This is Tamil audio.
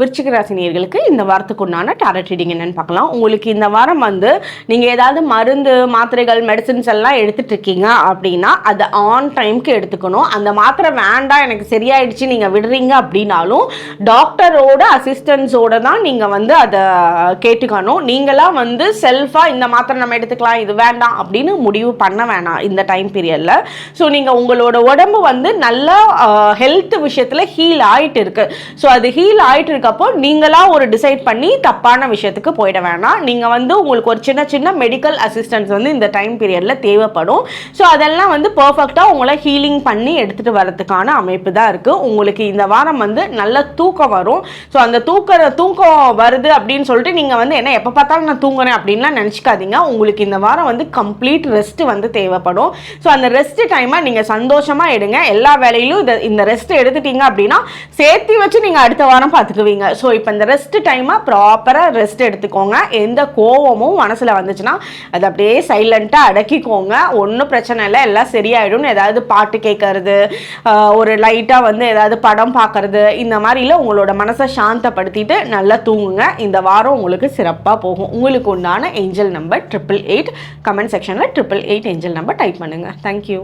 விருச்சிக ராசினியர்களுக்கு இந்த வாரத்துக்கு உண்டான டேரட் ரீடிங் என்னன்னு பார்க்கலாம். உங்களுக்கு இந்த வாரம் வந்து நீங்கள் ஏதாவது மருந்து மாத்திரைகள் மெடிசின்ஸ் எல்லாம் எடுத்துட்டு இருக்கீங்க அப்படின்னா அதை ஆன் டைம்க்கு எடுத்துக்கணும். அந்த மாத்திரை வேண்டாம் எனக்கு சரியாயிடுச்சு நீங்கள் விடுறீங்க அப்படின்னாலும் டாக்டரோட அசிஸ்டன்ஸோட தான் நீங்கள் வந்து அதை கேட்டுக்கணும். நீங்களாம் வந்து செல்ஃபாக இந்த மாத்திரை நம்ம எடுத்துக்கலாம் இது வேண்டாம் அப்படின்னு முடிவு பண்ண வேணாம் இந்த டைம் பீரியடில் ஸோ நீங்கள் உங்களோட உடம்பு வந்து நல்லா ஹெல்த் விஷயத்தில் ஹீல் ஆகிட்டு இருக்கு. ஸோ அது ஹீல் ஆகிட்டு இருக்க இருக்கப்போ நீங்களா ஒரு டிசைட் பண்ணி தப்பான விஷயத்துக்கு போயிட வேணாம். நீங்கள் வந்து உங்களுக்கு ஒரு சின்ன சின்ன மெடிக்கல் அசிஸ்டன்ஸ் வந்து இந்த டைம் பீரியடில் தேவைப்படும். ஸோ அதெல்லாம் வந்து பர்ஃபெக்டாக உங்களை ஹீலிங் பண்ணி எடுத்துகிட்டு வரதுக்கான அமைப்பு தான் இருக்குது உங்களுக்கு இந்த வாரம் வந்து நல்ல தூக்கம் வரும். ஸோ அந்த தூக்க தூக்கம் வருது அப்படின்னு சொல்லிட்டு நீங்கள் வந்து என்ன எப்போ பார்த்தாலும் நான் தூங்குறேன் அப்படின்லாம் நினச்சிக்காதீங்க. உங்களுக்கு இந்த வாரம் வந்து கம்ப்ளீட் ரெஸ்ட் வந்து தேவைப்படும். ஸோ அந்த ரெஸ்ட் டைமை நீங்கள் சந்தோஷமாக எடுங்க. எல்லா வேலையிலும் இந்த ரெஸ்ட் எடுத்துட்டீங்க அப்படின்னா சேர்த்து வச்சு நீங்கள் அடுத்த வாரம் பார்த்துக்குவீங்க. ஸோ இப்போ இந்த ரெஸ்ட் டைமை ப்ராப்பராக ரெஸ்ட் எடுத்துக்கோங்க. எந்த கோவமும் மனசில் வந்துச்சுன்னா அதை அப்படியே சைலண்ட்டாக அடக்கிக்கோங்க. ஒன்றும் பிரச்சனை இல்லை. எல்லாம் சரியாயிடும் ஏதாவது பாட்டு கேட்கறது ஒரு லைட்டாக வந்து ஏதாவது படம் பார்க்கறது இந்த மாதிரில உங்களோட மனசை சாந்தப்படுத்திட்டு நல்லா தூங்குங்க. இந்த வாரம் உங்களுக்கு சிறப்பாக போகும். உங்களுக்கு உண்டான angel number triple eight comment செக்ஷனில் triple eight angel number type பண்ணுங்கள் தேங்க்யூ